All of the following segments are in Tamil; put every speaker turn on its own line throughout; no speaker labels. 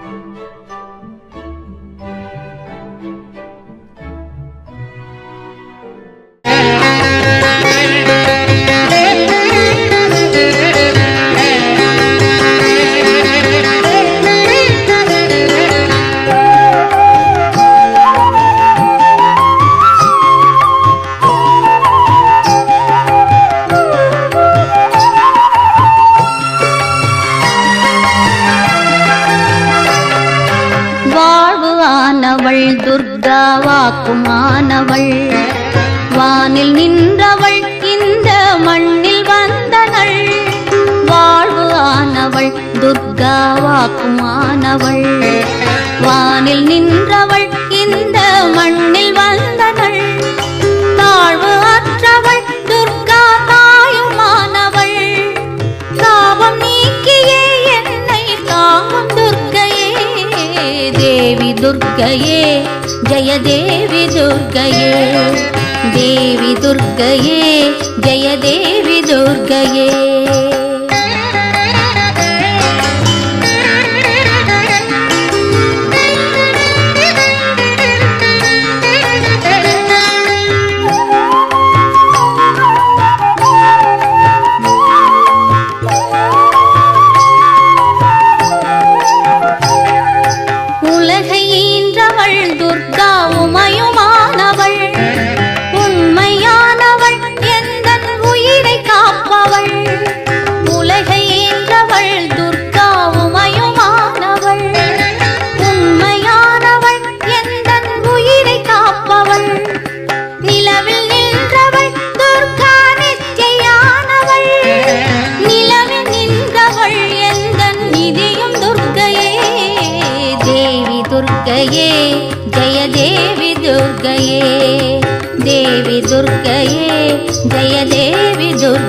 Música வானவள் துர்கா வாக்குமானவள். வானில் நின்றவள் இந்த மண்ணில் வந்தவள் வாழ்வு ஆனவள் துர்கா வாக்குமானவள். வானில் நின்றவள் இந்த दुर्गये जय देवि दुर्गये देवि दुर्गये जय देवि दुर्गये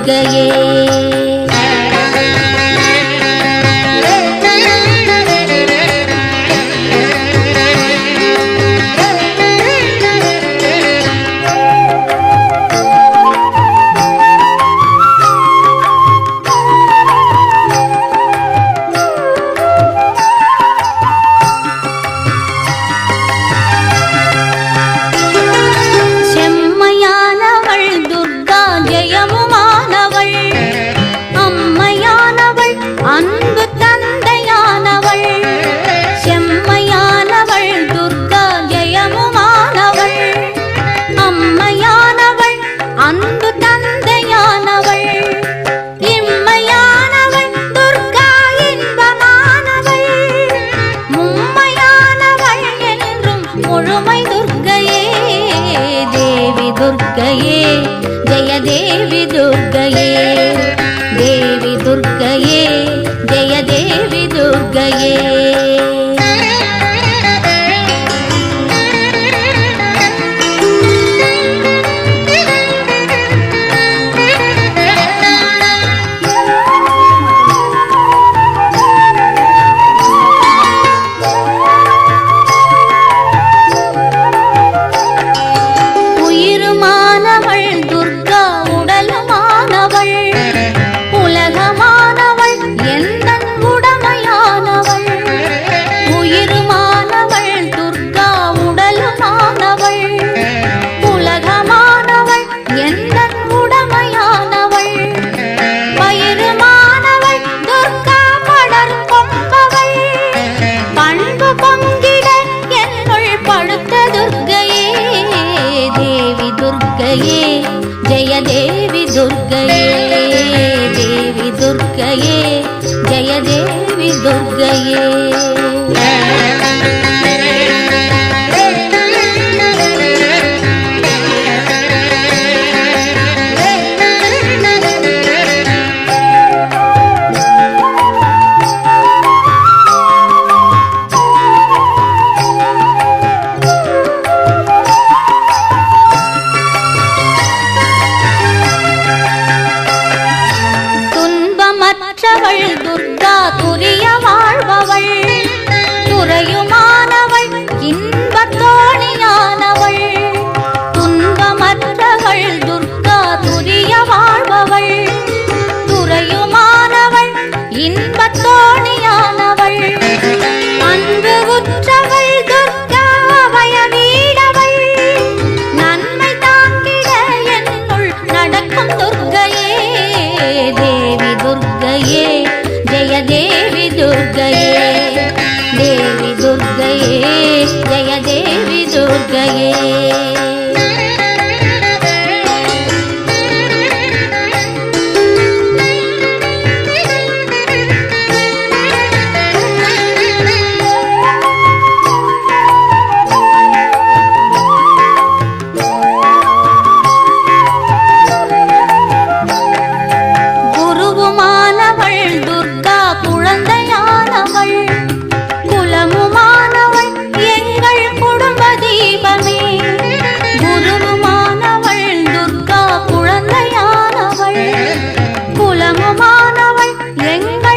दुर्गये கையே seguir. ஆனவள் எங்கள்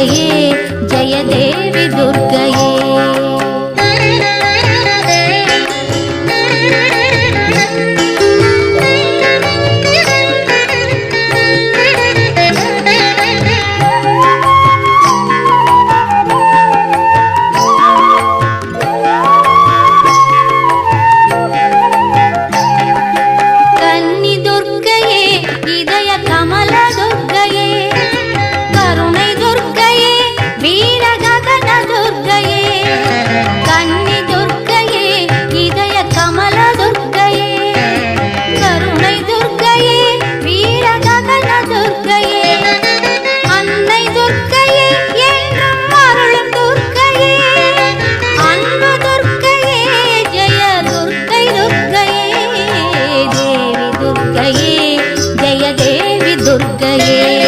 Ahí दुर्गये।